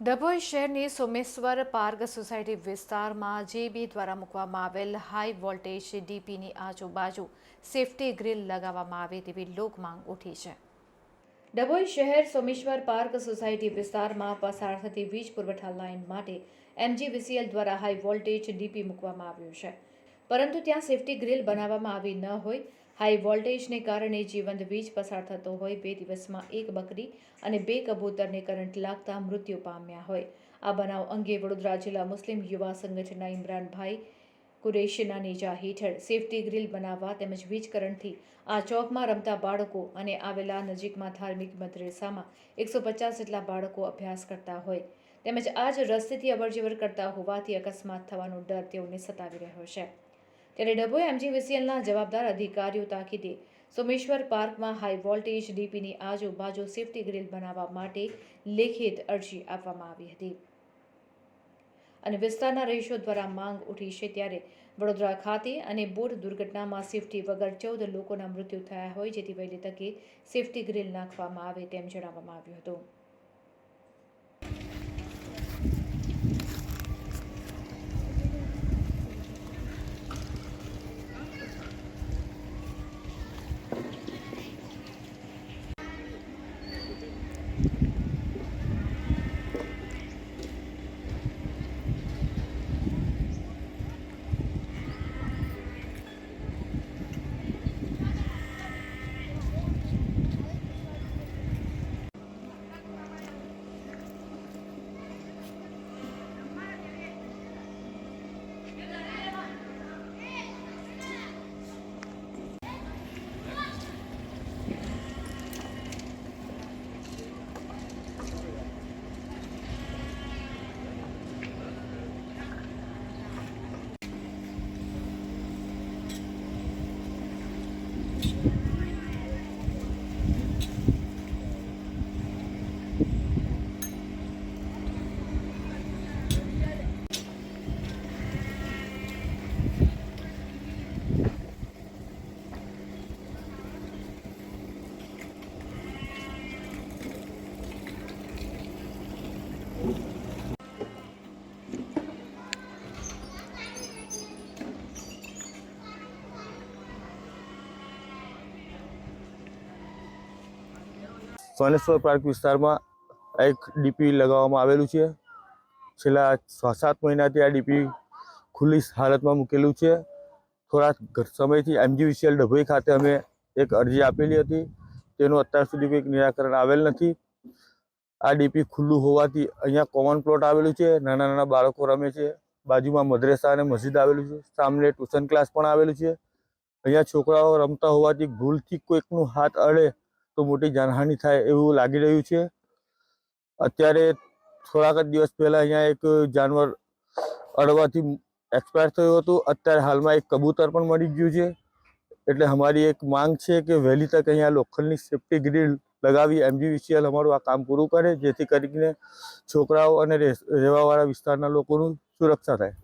ડભોઈ શહેરની Someshwar park society વિસ્તારમાં JB દ્વારા મૂકવામાં આવેલ હાઈ વોલ્ટેજ ડીપીની આજુબાજુ સેફટી ગ્રીલ લગાવવામાં આવે તેવી લોકમાંગ ઉઠી છે. ડભોઈ શહેર સોમેશ્વર પાર્ક સોસાયટી વિસ્તારમાં પસાર થતી વીજ પુરવઠા લાઇન માટે એમજીવીસીએલ દ્વારા હાઈ વોલ્ટેજ ડીપી મૂકવામાં આવ્યું છે. પરંતુ ત્યાં સેફટી ગ્રીલ બનાવવામાં આવી ન હોય હાઈ વોલ્ટેજને કારણે જીવંત વીજ પસાર થતો હોય બે દિવસમાં એક બકરી અને બે કબૂતરને કરંટ લાગતા મૃત્યુ પામ્યા હોય. આ બનાવ અંગે વડોદરા જિલ્લા મુસ્લિમ યુવા સંગઠનના ઇમરાનભાઈ કુરેશીના નેજા હેઠળ સેફટી ગ્રીલ બનાવવા તેમજ વીજ કરંટથી આ ચોકમાં રમતા બાળકો અને આવેલા નજીકમાં ધાર્મિક મદ્રેસામાં એકસો પચાસ જેટલા બાળકો અભ્યાસ કરતા હોય તેમજ આ જ રસ્તેથી અવરજવર કરતા હોવાથી અકસ્માત થવાનો ડર તેઓને સતાવી રહ્યો છે. ત્યારે ડભોઈ એમજીવીસીએલના જવાબદાર અધિકારીઓ તાકીદે સોમેશ્વર પાર્કમાં હાઈ વોલ્ટેજ ડીપીની આજુબાજુ સેફટી ગ્રીલ બનાવવા માટે લેખિત અરજી આપવામાં આવી હતી. અને વિસ્તારના રહીશો દ્વારા માંગ ઉઠી છે ત્યારે વડોદરા ખાતે અને બોટ દુર્ઘટનામાં સેફટી વગર ચૌદ લોકોના મૃત્યુ થયા હોય જેથી વહેલી તકે સેફટી ગ્રીલ નાખવામાં આવે તેમ જણાવવામાં આવ્યું હતું. સોનેશ્વર પાર્ક વિસ્તારમાં એક ડીપી લગાવવામાં આવેલું છે. છેલ્લા છ સાત મહિનાથી આ ડીપી ખુલ્લી હાલતમાં મૂકેલું છે. થોડા સમયથી એમજીવીસીએલ ડભોઈ ખાતે અમે એક અરજી આપેલી હતી. તેનું અત્યાર સુધી કંઈક નિરાકરણ આવેલ નથી. આ ડીપી ખુલ્લું હોવાથી અહીંયા કોમન પ્લોટ આવેલું છે. નાના નાના બાળકો રમે છે. બાજુમાં મદ્રેસા અને મસ્જિદ આવેલું છે. સામે ટ્યુશન ક્લાસ પણ આવેલું છે. અહીંયા છોકરાઓ રમતા હોવાથી ભૂલથી કોઈકનું હાથ અડે તો મોટી જાનહાનિ થાય એવું લાગી રહ્યું છે. અત્યારે થોડાક જ દિવસ પહેલાં અહીંયા એક જાનવર અડવાથી એક્સપાયર થયું હતું. અત્યારે હાલમાં એક કબૂતર પણ મળી ગયું છે. એટલે અમારી એક માંગ છે કે વહેલી તક અહીંયા લોખંડની સેફ્ટી ગ્રીડ લગાવી એમજીવીસીએલ અમારું આ કામ પૂરું કરે, જેથી કરીને છોકરાઓ અને રહેવાવાળા વિસ્તારના લોકોનું સુરક્ષા થાય.